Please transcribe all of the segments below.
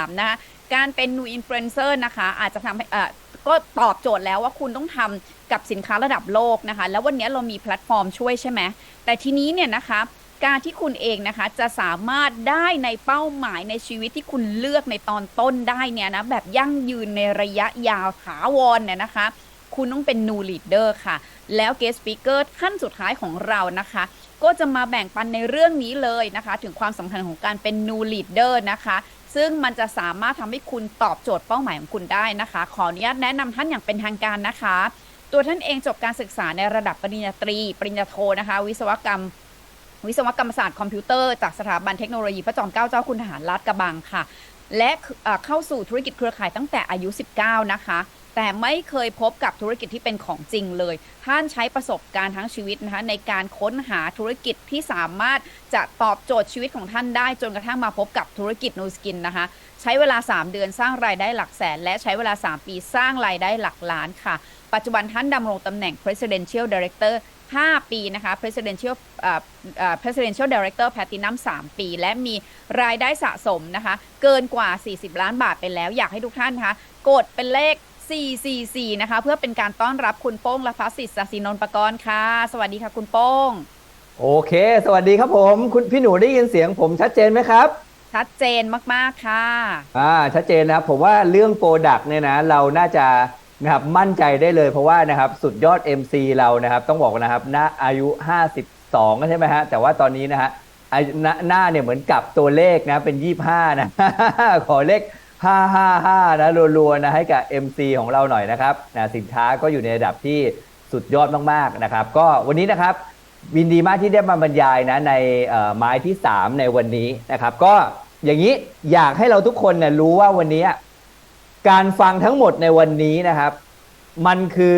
3 นะคะการเป็น new influencer นะคะ อาจจะทำให้ก็ตอบโจทย์แล้วว่าคุณต้องทำกับสินค้าระดับโลกนะคะ แล้ววันนี้เรามีแพลตฟอร์มช่วยใช่ไหมแต่ทีนี้เนี่ยนะคะการที่คุณเองนะคะจะสามารถได้ในเป้าหมายในชีวิตที่คุณเลือกในตอนต้นได้เนี่ยนะแบบยั่งยืนในระยะยาวถาวรเนี่ยนะคะ คุณต้องเป็น new leader ค่ะ แล้ว guest speaker ท่านสุดท้ายของเรานะคะ ก็จะมาแบ่งปันในเรื่องนี้เลยนะคะ ถึงความสำคัญของการเป็น new leader นะคะ ซึ่งมันจะสามารถทำให้คุณตอบโจทย์เป้าหมายของคุณได้นะคะ ขออนุญาตแนะนำท่านอย่างเป็นทางการนะคะ ตัวท่านเองจบการศึกษาในระดับปริญญาตรี ปริญญาโทนะคะ วิศวกรรม วิศวกรรมศาสตร์คอมพิวเตอร์จากสถาบันเทคโนโลยีพระจอมเกล้าเจ้าคุณทหารลาดกระบังค่ะ และเอ่อเข้าสู่ธุรกิจเครือข่ายตั้งแต่อายุ 19 นะคะ แต่ไม่เคยพบกับธุรกิจที่เป็นของจริงเลย ท่านใช้ประสบการณ์ทั้งชีวิตนะคะในการค้นหาธุรกิจที่สามารถจะตอบโจทย์ชีวิตของท่านได้จนกระทั่งมาพบกับธุรกิจนูสกินนะคะ ใช้เวลา 3 เดือนสร้างรายได้หลักแสน และใช้เวลา 3 ปีสร้างรายได้หลักล้านค่ะ ปัจจุบันท่านดำรงตำแหน่ง Presidential Director 5 ปีนะคะ Presidential Presidential Director Platinum 3 ปี และมีรายได้สะสมนะคะ เกินกว่า 40 ล้านบาทไปแล้ว อยากให้ทุกท่านนะคะ กดเป็นเลข 444 นะคะ เพื่อเป็นการต้อนรับคุณโป้งและพัสสิทธิ์ศศินนท์ประกรณ์ค่ะ สวัสดีค่ะคุณโป้ง โอเค สวัสดีครับผม คุณพี่หนูได้ยินเสียงผมชัดเจนไหมครับ ชัดเจนมาก ๆ ค่ะอ่าชัดเจนนะครับ ผมว่าเรื่องโปรดักต์เนี่ยนะ เราน่าจะนะครับมั่นใจได้เลยเพราะว่านะครับสุดยอด MC เรานะครับ ต้องบอกนะครับณอายุ 52ใช่ไหมฮะแต่ว่าตอนนี้นะฮะอายุหน้าหน้าเนี่ยเหมือนกับตัวเลขนะเป็น 25นะขอเลข 555 นะรัวๆนะให้กับ MC ของเราหน่อยนะครับนะสินค้าก็อยู่ในระดับที่สุดยอดมากๆนะครับ ก็วันนี้นะครับวินดีมากที่ได้มาบรรยายนะในไม้ที่ 3 ในวันนี้นะครับ ก็อย่างนี้อยากให้เราทุกคนเนี่ยรู้ว่าวันนี้ การฟังทั้งหมดในวันนี้นะครับ มันคือ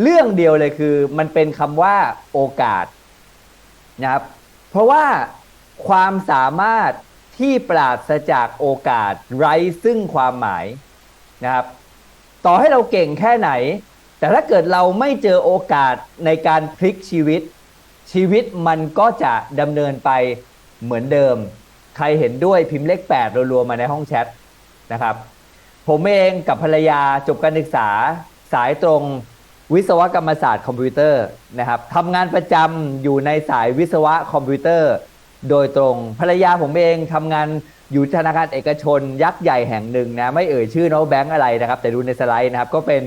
เรื่องเดียวเลยคือ มันเป็นคำว่าโอกาสนะครับเพราะว่าความสามารถ ที่ปราศจากโอกาสไร้ซึ่งความหมายนะครับ ต่อให้เราเก่งแค่ไหน แต่ถ้าเกิดเราไม่เจอโอกาสในการพลิกชีวิต ชีวิตมันก็จะดำเนินไปเหมือนเดิม ใครเห็นด้วยพิมพ์เลข8รัวๆมาในห้องแชทนะครับ ผมเองกับภรรยาจบการศึกษาสายตรงวิศวกรรมศาสตร์คอมพิวเตอร์นะครับทำงานประจำอยู่ในสายวิศวะคอมพิวเตอร์ โดยตรงภรรยาผมเองทำงานอยู่ธนาคารเอกชนยักษ์ใหญ่แห่งหนึ่งนะไม่เอ่ยชื่อนะว่าแบงก์อะไรนะครับ แต่ดูในสไลด์นะครับก็เป็น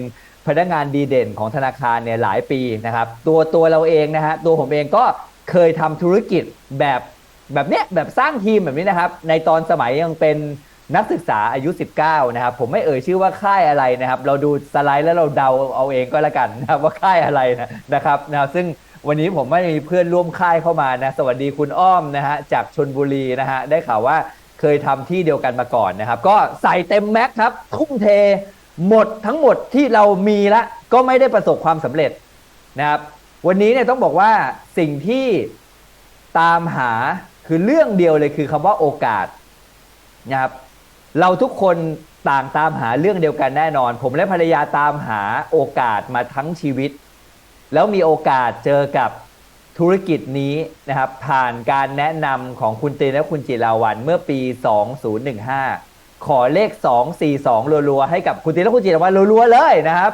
พนักงานดีเด่นของธนาคารเนี่ยหลายปีนะครับ ตัวตัวเราเองนะฮะตัวผมเองก็เคยทำธุรกิจแบบแบบเนี้ยแบบสร้างทีมแบบนี้นะครับ ในตอนสมัยยังเป็นนักศึกษาอายุ 19 นะครับ ผมไม่เอ่ยชื่อว่าค่ายอะไรนะครับ เราดูสไลด์แล้วเราเดาเอาเองก็แล้วกันนะครับว่าค่ายอะไรนะนะครับนะครับซึ่ง วันนี้ผมไม่มีเพื่อนร่วมค่ายเข้ามานะ สวัสดีคุณอ้อมนะฮะจากชนบุรีนะฮะได้ข่าวว่าเคยทำที่เดียวกันมาก่อนนะครับ ก็ใส่เต็มแม็กซ์ครับ ทุ่มเทหมดทั้งหมดที่เรามีละก็ไม่ได้ประสบความสำเร็จนะครับ วันนี้เนี่ยต้องบอกว่าสิ่งที่ตามหาคือเรื่องเดียวเลยคือคำว่าโอกาสนะครับเราทุกคนต่างตามหาเรื่องเดียวกันแน่นอน ผมและภรรยาตามหาโอกาสมาทั้งชีวิต แล้วมีโอกาสเจอกับธุรกิจนี้นะครับผ่านการแนะนำของคุณเตนและคุณจิราวันเมื่อปี 2015 ขอเลข 242 รัวๆ ให้กับคุณเตนและคุณจิราวันรัวๆ เลยนะครับ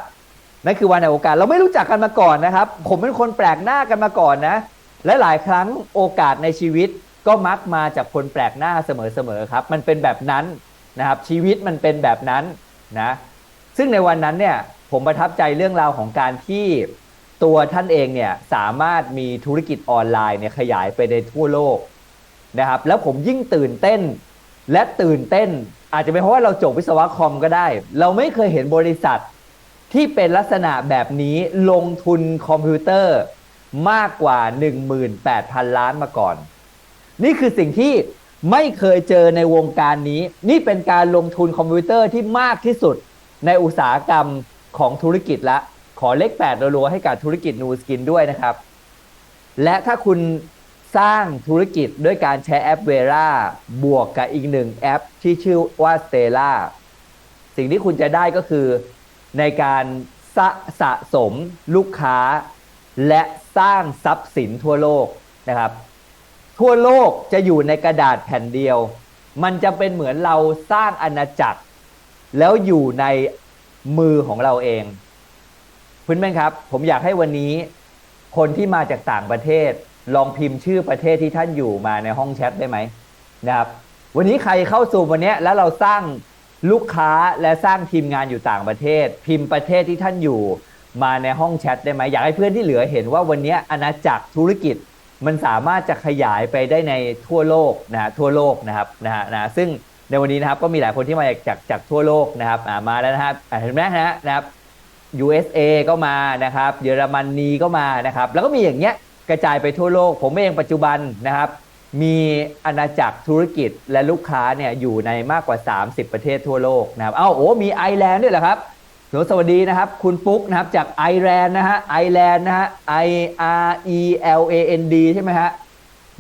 นั่นคือวันแห่งโอกาสเราไม่รู้จักกันมาก่อนนะครับ ผมเป็นคนแปลกหน้ากันมาก่อนนะ และหลายครั้งโอกาสในชีวิตก็มักมาจากคนแปลกหน้าเสมอๆครับ มันเป็นแบบนั้นนะครับ ชีวิตมันเป็นแบบนั้นนะซึ่งในวันนั้นเนี่ยผมประทับใจเรื่องราวของการที่ ตัวท่านเองเนี่ยสามารถมีธุรกิจออนไลน์เนี่ยขยายไปในทั่วโลกนะครับแล้วผมยิ่งตื่นเต้น และตื่นเต้น อาจจะเป็นเพราะว่าเราจบวิศวะคอมก็ได้ เราไม่เคยเห็นบริษัทที่เป็นลักษณะแบบนี้ลงทุนคอมพิวเตอร์มากกว่า 18,000 ล้านมาก่อน นี่คือสิ่งที่ไม่เคยเจอในวงการนี้ นี่เป็นการลงทุนคอมพิวเตอร์ที่มากที่สุดในอุตสาหกรรมของธุรกิจละ ขอเลข8รัวๆให้กับธุรกิจนูสกินด้วยนะครับ และถ้าคุณสร้างธุรกิจด้วยการใช้แอปเวราบวกกับอีกหนึ่งแอปที่ชื่อว่า Stella สิ่งที่คุณจะได้ก็คือในการสะสะสมลูกค้า และสร้างทรัพย์สินทั่วโลกนะครับ ทั่วโลกจะอยู่ในกระดาษแผ่นเดียว มันจะเป็นเหมือนเราสร้างอาณาจักร แล้วอยู่ในมือของเราเอง เพื่อนๆครับ ผมอยากให้วันนี้ คนที่มาจากต่างประเทศ ลองพิมพ์ชื่อประเทศที่ท่านอยู่มาในห้องแชทได้ไหมนะครับ วันนี้ใครเข้าสู่วันนี้แล้วเราสร้างลูกค้าและสร้างทีมงานอยู่ต่างประเทศ พิมพ์ประเทศที่ท่านอยู่มาในห้องแชทได้ไหมอยากให้เพื่อนที่เหลือเห็นว่าวันนี้อาณาจักรธุรกิจมันสามารถจะขยายไปได้ในทั่วโลกนะฮะทั่วโลกนะครับนะฮะนะซึ่งในวันนี้นะครับก็มีหลายคนที่มาจากจากจากทั่วโลกนะครับมาแล้วนะครับเห็นไหมฮะนะครับ USA ก็มานะครับเยอรมนีก็มานะครับแล้วก็มีอย่างเงี้ยกระจายไปทั่วโลก ผมเองปัจจุบันนะครับ มีอาณาจักรธุรกิจและลูกค้าเนี่ยอยู่ในมากกว่า 30 ประเทศทั่วโลกนะครับเอ้าโอ้มีไอร์แลนด์ด้วยเหรอครับสวัสดีนะครับ คุณปุ๊กนะครับจากไอร์แลนด์นะฮะไอร์แลนด์นะฮะ I R E L A N D ใช่ไหมฮะ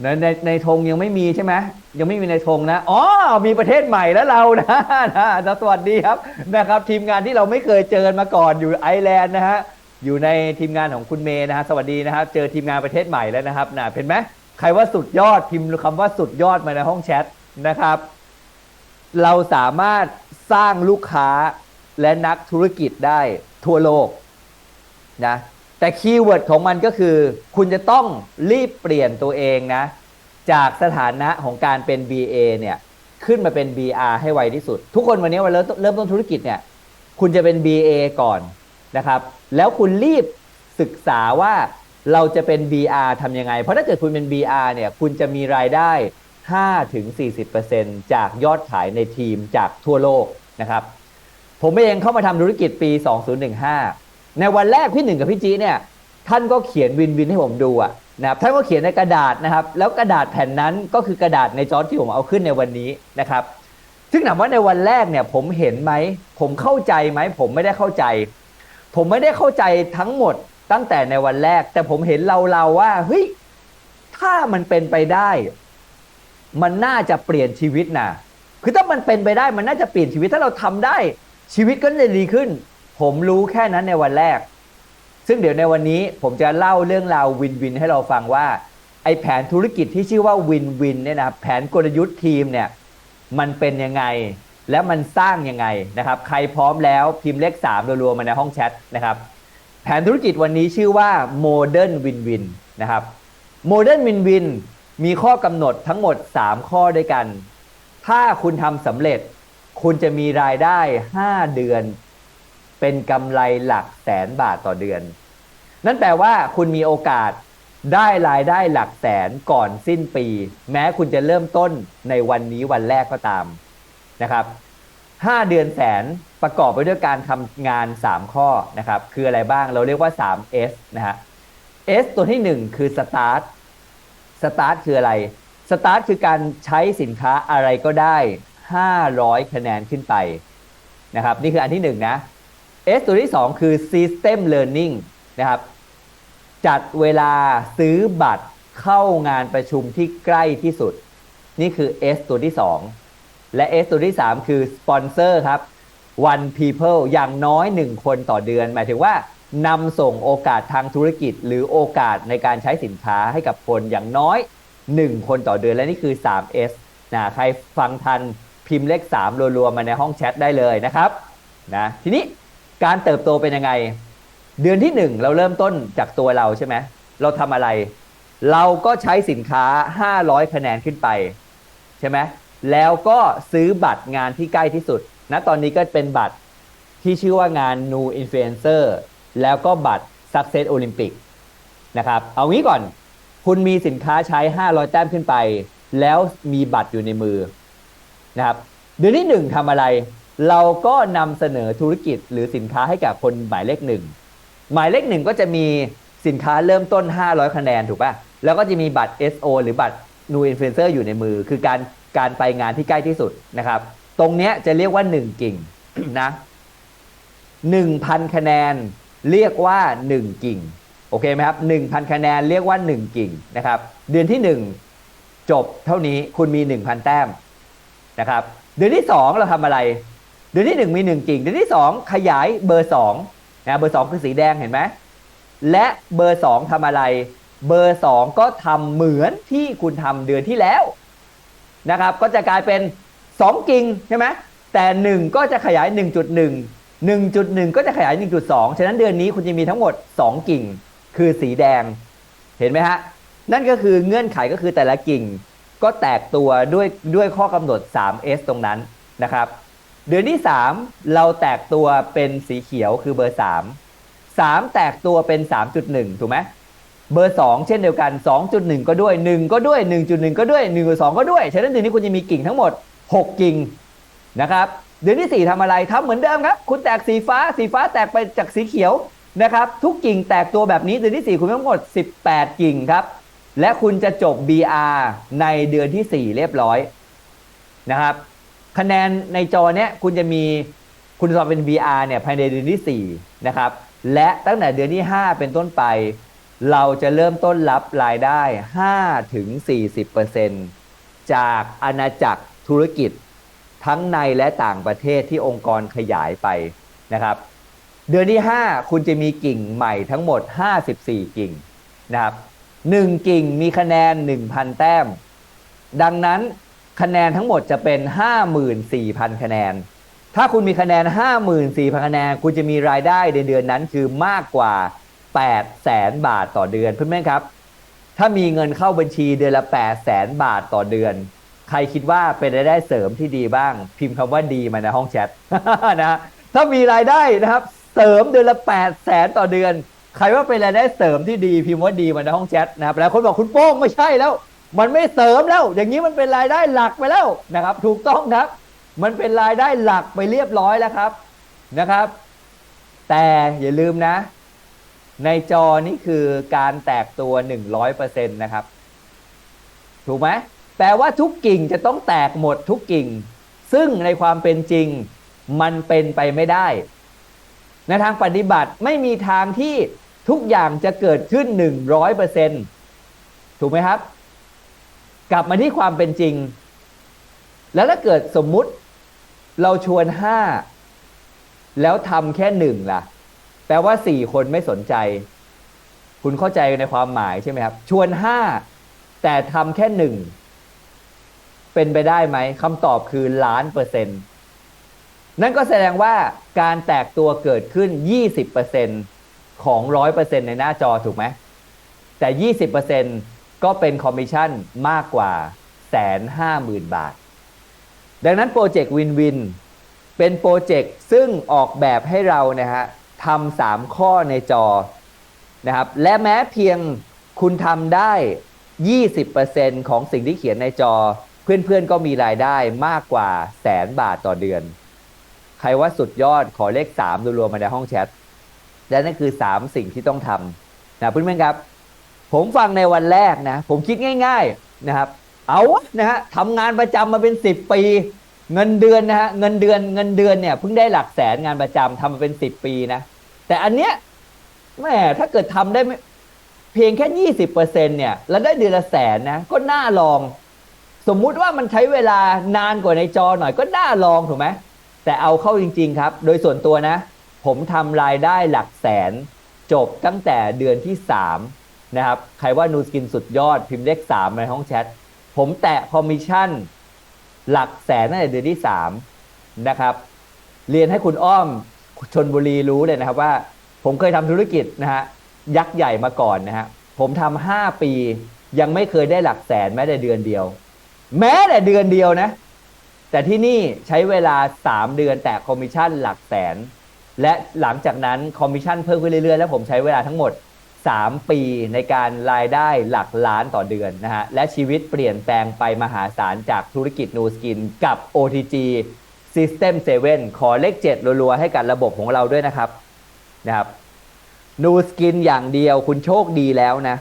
ในในในธงยังไม่มีใช่ไหมยังไม่มีในธงนะอ๋อมีประเทศใหม่แล้วเรานะนะสวัสดีครับนะครับ ทีมงานที่เราไม่เคยเจอมาก่อนอยู่ไอแลนด์นะฮะอยู่ในทีมงานของคุณเมย์นะฮะสวัสดีนะครับ เจอทีมงานประเทศใหม่แล้วนะครับนะเห็นไหมใครว่าสุดยอดพิมพ์คำว่าสุดยอดมาในห้องแชทนะครับ เราสามารถสร้างลูกค้าและนักธุรกิจได้ทั่วโลกนะ แต่คีย์เวิร์ดของมันก็คือ คุณจะต้องรีบเปลี่ยนตัวเองนะ จากสถานะของการเป็น BA เนี่ย ขึ้นมาเป็น BR ให้ไวที่สุด ทุกคนวันนี้วันเริ่มเริ่มต้นธุรกิจเนี่ย คุณจะเป็น BA ก่อนนะครับ แล้วคุณรีบศึกษาว่าเราจะเป็น BR ทำยังไง เพราะถ้าเกิดคุณเป็น BR เนี่ย คุณจะมีรายได้ 5-40%จากยอดขายในทีมจากทั่วโลกนะครับ ผมเองเข้ามาทำธุรกิจปี 2015 ในวันแรกพี่หนึ่งกับพี่จีเนี่ยท่านก็เขียนวินวินให้ผมดูอะนะครับท่านก็เขียนในกระดาษนะครับ แล้วกระดาษแผ่นนั้นก็คือกระดาษในจอที่ผมเอาขึ้นในวันนี้นะครับ ซึ่งถามว่าในวันแรกเนี่ยผมเห็นไหม ผมเข้าใจไหม ผมไม่ได้เข้าใจ ผมไม่ได้เข้าใจทั้งหมดตั้งแต่ในวันแรก แต่ผมเห็นเราเราๆว่าเฮ้ยถ้ามันเป็นไปได้ มันน่าจะเปลี่ยนชีวิตนะคือถ้ามันเป็นไปได้มันน่าจะเปลี่ยนชีวิตถ้าเราทำได้ชีวิตก็จะดีขึ้น ผมรู้แค่นั้นในวันแรก ซึ่งเดี๋ยวในวันนี้ผมจะเล่าเรื่องราววินวินให้เราฟังว่า ไอแผนธุรกิจที่ชื่อว่าวินวินเนี่ยนะแผนกลยุทธ์ทีมเนี่ยมันเป็นยังไง และมันสร้างยังไงนะครับ ใครพร้อมแล้วพิมพ์เลข3รัวๆมาในห้องแชทนะครับ แผนธุรกิจวันนี้ชื่อว่า Modern Win Win นนะครับ Modern Win Win มีข้อกำหนดทั้งหมด 3 ข้อด้วยกัน ถ้าคุณทำสำเร็จ คุณจะมีรายได้ 5 เดือน เป็นกำไรหลักแสนบาทต่อเดือน นั่นแปลว่าคุณมีโอกาสได้รายได้หลักแสนก่อนสิ้นปี แม้คุณจะเริ่มต้นในวันนี้วันแรกก็ตามนะครับ5เดือนแสนประกอบไปด้วยการทำงาน 3 ข้อนะครับคืออะไรบ้างเราเรียกว่า 3S นะฮะ S ตัวที่ 1 คือ Start Start คืออะไร Start คือการใช้สินค้าอะไรก็ได้ 500 คะแนนขึ้นไปนะครับนี่คืออันที่ 1 นะ S ตัวที่ 2 คือ System Learning นะครับ จัดเวลาซื้อบัตรเข้างานประชุมที่ใกล้ที่สุด นี่คือ S ตัวที่ 2 และ S ตัวที่ 3 คือสปอนเซอร์ครับ one people อย่างน้อย 1 คนต่อเดือน หมายถึงว่านำส่งโอกาสทางธุรกิจ หรือโอกาสในการใช้สินค้าให้กับคนอย่างน้อย 1 คนต่อเดือนและนี่คือ 3S นะใครฟังทันพิมพ์เลข 3 รัวๆ มาในห้องแชทได้เลยนะครับนะทีนี้ การเติบโตเป็นยังไง เดือนที่ 1 เราเริ่มต้นจากตัวเราใช่ไหมเราทำอะไร เราก็ใช้สินค้า 500 คะแนนขึ้นไป ใช่ไหมแล้วก็ซื้อบัตรงานที่ใกล้ที่สุดณตอนนี้ก็เป็นบัตรที่ชื่อว่างาน New Influencer แล้วก็บัตร Success Olympic นะครับ เอางี้ก่อน คุณมีสินค้าใช้ 500 แต้มขึ้นไป แล้วมีบัตรอยู่ในมือนะครับ เดือนที่หนึ่งทำอะไร เราก็นำเสนอธุรกิจหรือสินค้าให้กับคนหมายเลขหนึ่งหมายเลขหนึ่งก็จะมีสินค้าเริ่มต้น 500 คะแนนถูกป่ะ แล้วก็จะมีบัตร SO หรือบัตร New Influencer อยู่ในมือ คือการการไปงานที่ใกล้ที่สุดนะครับ ตรงเนี้ยจะเรียกว่า 1 กิ่งนะ1,000 คะแนนเรียกว่า 1 กิ่ง โอเคไหมครับ 1,000 คะแนนเรียกว่า 1 กิ่งนะครับ เดือนที่ 1 จบเท่านี้คุณมี 1,000 แต้มนะครับ เดือนที่ 2 เราทำอะไร เดือนที่ 1 มี 1 กิ่ง เดือนที่ 2 ขยายเบอร์2นะเบอร์ 2 คือสีแดงเห็นไหมและเบอร์ 2ทำอะไร เบอร์ 2 ก็ทำเหมือนที่คุณทำเดือนที่แล้วนะครับ ก็จะกลายเป็นสองกิ่งใช่ไหมแต่หนึ่งก็จะขยาย 1.1 1.1 ก็จะขยาย 1.2 ฉะนั้นเดือนนี้คุณจะมีทั้งหมด 2 กิ่ง คือสีแดง เห็นไหมฮะ นั่นก็คือเงื่อนไขก็คือแต่ละกิ่ง ก็แตกตัวด้วยด้วยข้อกำหนด 3S ตรงนั้นนะครับ เดือนที่ 3 เราแตกตัวเป็นสีเขียวคือเบอร์ 3 3 แตกตัวเป็น 3.1 ถูกไหมเบอร์ 2 เช่นเดียวกัน 2.1 ก็ด้วย 1 ก็ด้วย 1.1 ก็ด้วย1.2 ก็ด้วย ฉะนั้นเดือนนี้คุณจะมีกิ่งทั้งหมด 6 กิ่งนะครับ เดือนที่ 4ทำอะไรทำเหมือนเดิมครับ คุณแตกสีฟ้า สีฟ้าแตกไปจากสีเขียวนะครับ ทุกกิ่งแตกตัวแบบนี้เดือนที่ 4 คุณมีทั้งหมด 18 กิ่งครับ และคุณจะจบ BR ในเดือนที่ 4 เรียบร้อยนะครับ คะแนนในจอเนี้ยคุณจะมีคุณสอบเป็น BR เนี่ยภายในเดือนที่ 4 นะครับ และตั้งแต่เดือนที่ 5 เป็นต้นไป เราจะเริ่มต้นรับรายได้ 5 ถึง 40%จากอาณาจักรธุรกิจทั้งในและต่างประเทศที่องค์กรขยายไปนะครับ เดือนที่ 5 คุณจะมีกิ่งใหม่ทั้งหมด 54 กิ่งนะครับ 1 กิ่งมีคะแนน 1,000 แต้ม ดังนั้น คะแนนทั้งหมดจะเป็น 54,000 คะแนน ถ้าคุณมีคะแนน 54,000 คะแนน คุณจะมีรายได้ในเดือนนั้นคือมากกว่า8แสนบาทต่อเดือนเพื่อนๆครับ ถ้ามีเงินเข้าบัญชีเดือนละ8แสนบาทต่อเดือน ใครคิดว่าเป็นรายได้เสริมที่ดีบ้าง พิมพ์คำว่าดีมาในห้องแชทนะถ้ามีรายได้นะครับ เสริมเดือนละ8แสนต่อเดือน ใครว่าเป็นรายได้เสริมที่ดีพิมพ์ว่าดีมาในห้องแชทนะครับแล้วคนบอกคุณโป้งไม่ใช่แล้ว มันไม่เสริมแล้ว อย่างนี้มันเป็นรายได้หลักไปแล้วนะครับ ถูกต้องครับ มันเป็นรายได้หลักไปเรียบร้อยแล้วครับนะครับ แต่อย่าลืมนะ ในจอนี่คือการแตกตัว 100%นะครับ ถูกไหมแปลว่าทุกกิ่งจะต้องแตกหมดทุกกิ่ง ซึ่งในความเป็นจริงมันเป็นไปไม่ได้ ในทางปฏิบัติไม่มีทางที่ทุกอย่างจะเกิดขึ้น 100%ถูกไหมครับ กลับมาที่ความเป็นจริง แล้วถ้าเกิดสมมุติเราชวนห้าแล้วทำแค่หนึ่งล่ะ แปลว่าสี่คนไม่สนใจ คุณเข้าใจในความหมายใช่ไหมครับ ชวนห้าแต่ทำแค่หนึ่งเป็นไปได้ไหมคำตอบคือล้านเปอร์เซ็นต์นั่นก็แสดงว่าการแตกตัวเกิดขึ้น 20%ของ 100%ในหน้าจอถูกไหมแต่ 20% ก็เป็นคอมมิชชั่นมากกว่าแสนห้าหมื่นบาท ดังนั้นโปรเจกต์วินวินเป็นโปรเจกต์ซึ่งออกแบบให้เรานะฮะทำสามข้อในจอนะครับและแม้เพียงคุณทำได้ 20%ของสิ่งที่เขียนในจอ เพื่อนๆก็มีรายได้มากกว่าแสนบาทต่อเดือน ใครว่าสุดยอดขอเลข 3 รวมๆมาในห้องแชท และนั่นคือ 3 สิ่งที่ต้องทำนะเพื่อนๆครับ ผมฟังในวันแรกนะ ผมคิดง่าย ๆนะครับ เอานะฮะทำงานประจำมาเป็น 10 ปี เงินเดือนนะฮะเงินเดือนเงินเดือนเนี่ยเพิ่งได้หลักแสนงานประจำทำมาเป็น 10 ปีนะ แต่อันเนี้ยแม่ถ้าเกิดทำได้เพียงแค่ 20%เนี่ย แล้วได้เดือนละแสนนะ ก็น่าลอง สมมุติว่ามันใช้เวลานานกว่าในจอหน่อยก็น่าลองถูกไหมแต่เอาเข้าจริง ๆ ครับ โดยส่วนตัวนะ ผมทำรายได้หลักแสนจบตั้งแต่เดือนที่ 3 นะครับ ใครว่านูสกินสุดยอดพิมพ์เลข3ในห้องแชท ผมแตะคอมมิชชั่น หลักแสนตั้งแต่เดือนที่3นะครับ เรียนให้คุณอ้อมชนบุรีรู้เลยนะครับว่า ผมเคยทำธุรกิจนะฮะยักษ์ใหญ่มาก่อนนะฮะผมทำห้าปียังไม่เคยได้หลักแสนแม้แต่เดือนเดียว แม้แต่เดือนเดียวนะ แต่ที่นี่ใช้เวลา3เดือนแต่คอมมิชชั่นหลักแสน และหลังจากนั้นคอมมิชชั่นเพิ่มขึ้นเรื่อยๆ แล้วผมใช้เวลาทั้งหมด 3 ปีในการรายได้หลักล้านต่อเดือนนะฮะ และชีวิตเปลี่ยนแปลงไปมหาศาลจากธุรกิจนูสกินกับ OTG System 7 ขอเลข 7 รัวๆ ให้กับระบบของเราด้วยนะครับนะครับนูสกินอย่างเดียวคุณโชคดีแล้วนะ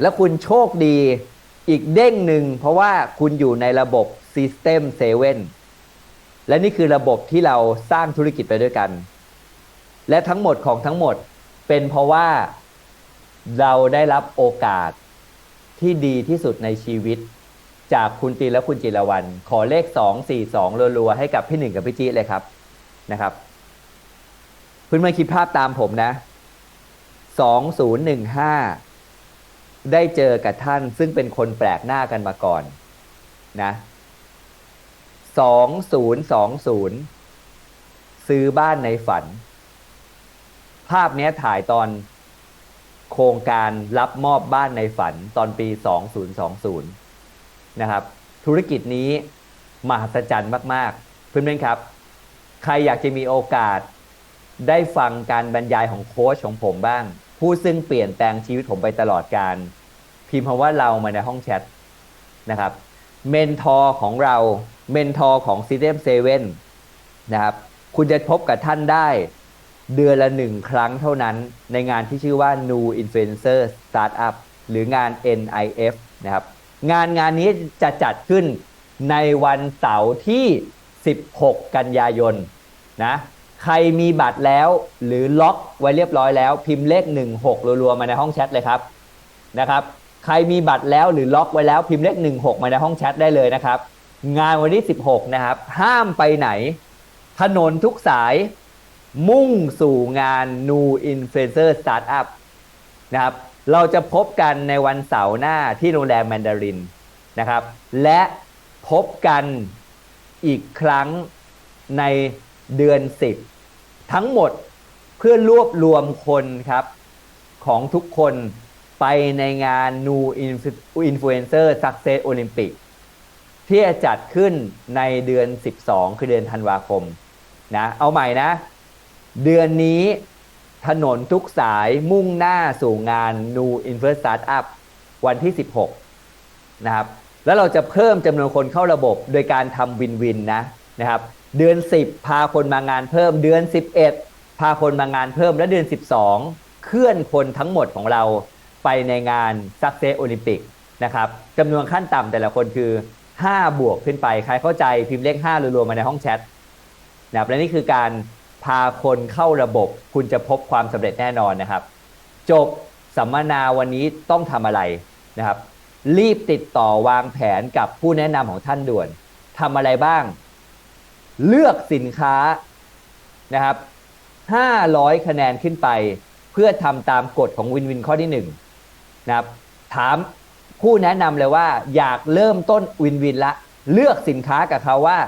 แล้วคุณโชคดีอีกเด้งหนึ่งเพราะว่าคุณอยู่ในระบบ System 7 และนี่คือระบบที่เราสร้างธุรกิจไปด้วยกัน และทั้งหมดของทั้งหมดเป็นเพราะว่า เราได้รับโอกาสที่ดีที่สุดในชีวิต จากคุณตีและคุณจิรวัน ขอเลข2 4 2รัวๆให้กับพี่หนึ่งกับพี่จีเลยครับนะครับเพื่อนๆคิดภาพตามผมนะ2015ได้เจอกับท่านซึ่งเป็นคนแปลกหน้ากันมาก่อนนะสองศูนย์สองศูนย์ซื้อบ้านในฝัน ภาพนี้ถ่ายตอน โครงการรับมอบบ้านในฝันตอนปี 2020 นะครับ ธุรกิจนี้มหัศจรรย์มาก ๆ เพื่อนๆครับ ใครอยากจะมีโอกาสได้ฟังการบรรยายของโค้ชของผมบ้าง ผู้ซึ่งเปลี่ยนแปลงชีวิตผมไปตลอดการ พิมพ์คำว่าเรามาในห้องแชทนะครับ เมนทอร์ของเรา เมนทอร์ของ System 7นะครับ คุณจะพบกับท่านได้ เดือนละหนึ่งครั้งเท่านั้น ในงานที่ชื่อว่า New Influencer Startup หรืองาน NIF นะครับ งานงานนี้จะจัดขึ้นในวันเสาร์ที่ 16 กันยายนนะใครมีบัตรแล้วหรือล็อกไว้เรียบร้อยแล้ว พิมพ์เลข 16 รัวๆมาในห้องแชทเลยครับนะครับ ใครมีบัตรแล้วหรือล็อกไว้แล้วพิมพ์เลข 16 มาในห้องแชทได้เลยนะครับ งานวันที่ 16 นะครับ ห้ามไปไหน ถนนทุกสาย มุ่งสู่งาน New Influencer Startup นะครับ เราจะพบกันในวันเสาร์หน้าที่โรงแรมแมนดารินนะครับ และพบกันอีกครั้งในเดือน 10 ทั้งหมดเพื่อรวบรวมคนครับ ของทุกคนไปในงาน New Influencer Success Olympic ที่จะจัดขึ้นในเดือน 12 คือเดือนธันวาคมนะ เอาใหม่นะ เดือนนี้ถนนทุกสายมุ่งหน้าสู่งาน New Influencer Startup วันที่ 16 นะครับ แล้วเราจะเพิ่มจำนวนคนเข้าระบบโดยการทำวินวินนะนะครับ เดือน 10 พาคนมางานเพิ่ม เดือน 11 พาคนมางานเพิ่ม และเดือน 12 เคลื่อนคนทั้งหมดของเราไปในงาน Success Olympic นะครับจำนวนขั้นต่ำแต่ละคนคือ 5 บวกขึ้นไป ใครเข้าใจพิมพ์เลข 5รัวๆมาในห้องแชทนะครับและนี่คือการ พาคนเข้าระบบ คุณจะพบความสำเร็จแน่นอนนะครับ จบสัมมนาวันนี้ต้องทำอะไรนะครับ รีบติดต่อวางแผนกับผู้แนะนำของท่านด่วนทำอะไรบ้าง เลือกสินค้านะครับ 500 คะแนนขึ้นไป เพื่อทำตามกฎของวินวินข้อที่1นะครับถามผู้แนะนำเลยว่าอยากเริ่มต้นวินวินละ เลือกสินค้ากับเขาว่า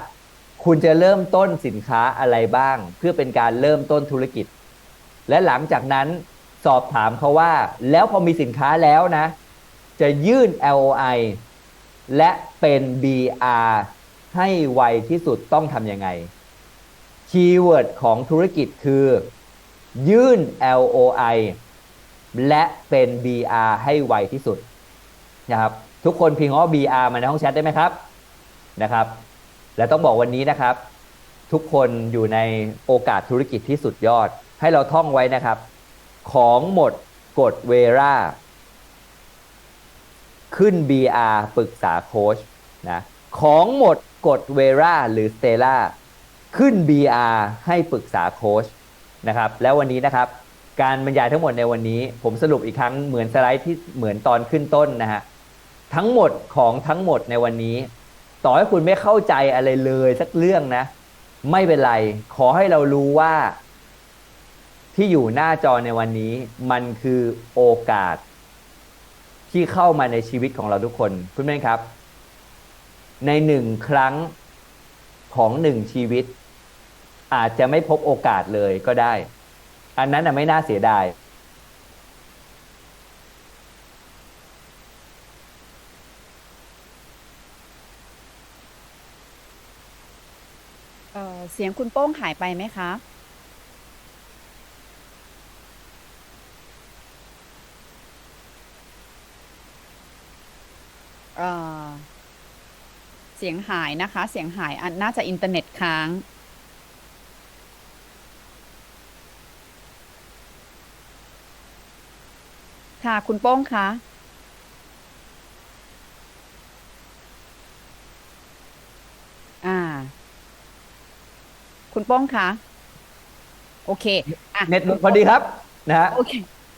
คุณจะเริ่มต้นสินค้าอะไรบ้าง เพื่อเป็นการเริ่มต้นธุรกิจ และหลังจากนั้นสอบถามเขาว่า แล้วพอมีสินค้าแล้วนะ จะยื่น LOI และเป็น BR ให้ไวที่สุดต้องทำยังไง คีย์เวิร์ดของธุรกิจคือ ยื่น LOI และเป็น BR ให้ไวที่สุดนะครับ ทุกคนพิมพ์ว่า BR มาในห้องแชทได้ไหมครับนะครับ และต้องบอกวันนี้นะครับ ทุกคนอยู่ในโอกาสธุรกิจที่สุดยอด ให้เราท่องไว้นะครับ ของหมดกดเวราขึ้น BR ปรึกษาโค้ชนะของหมดกดเวราหรือสเตล่าขึ้น BR ให้ปรึกษาโค้ชนะครับแล้ววันนี้นะครับ การบรรยายทั้งหมดในวันนี้ ผมสรุปอีกครั้งเหมือนสไลด์ที่เหมือนตอนขึ้นต้นนะฮะทั้งหมดของทั้งหมดในวันนี้ ต่อให้คุณไม่เข้าใจอะไรเลยสักเรื่องนะ ไม่เป็นไร ขอให้เรารู้ว่า ที่อยู่หน้าจอในวันนี้ มันคือโอกาส ที่เข้ามาในชีวิตของเราทุกคนเพื่อนๆครับ ในหนึ่งครั้งของหนึ่งชีวิต อาจจะไม่พบโอกาสเลยก็ได้ อันนั้นไม่น่าเสียดาย เสียงคุณโป้งหายไปไหมคะ เอ่อ เสียงหายนะคะ เสียงหายอันน่าจะอินเทอร์เน็ตค้าง ค่ะ คุณโป้งคะ อ่า คุณโป้งคะโอเคอะเน็ตหลุดพอดีครับ นะฮะโอเค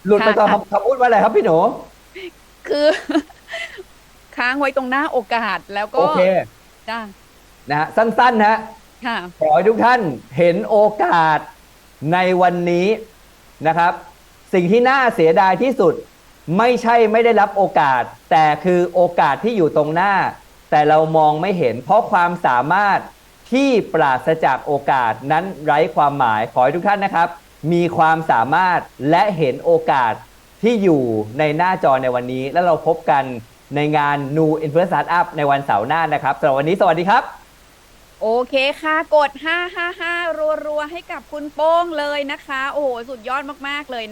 หลุดไปตอนค่ะคำคำพูดว่าอะไรครับพี่หนู คือ ค้างไว้ตรงหน้าโอกาสแล้วก็โอเค จ้านะฮะสั้นๆนะฮะ ค่ะ ขอให้ทุกท่านเห็นโอกาสในวันนี้นะครับ สิ่งที่น่าเสียดายที่สุด ไม่ใช่ไม่ได้รับโอกาส แต่คือโอกาสที่อยู่ตรงหน้า แต่เรามองไม่เห็น เพราะความสามารถ ที่ปราศจากโอกาสนั้นไร้ความหมาย ขอให้ทุกท่านนะครับ มีความสามารถและเห็นโอกาสที่อยู่ในหน้าจอในวันนี้ แล้วเราพบกันในงาน New Influence Startup ในวันเสาร์หน้านะครับสำหรับวันนี้สวัสดีครับ โอเคค่ะ กด 555 รัวๆ ให้กับคุณโป้งเลยนะคะ โอ้โห สุดยอดมาก ๆ เลยนะ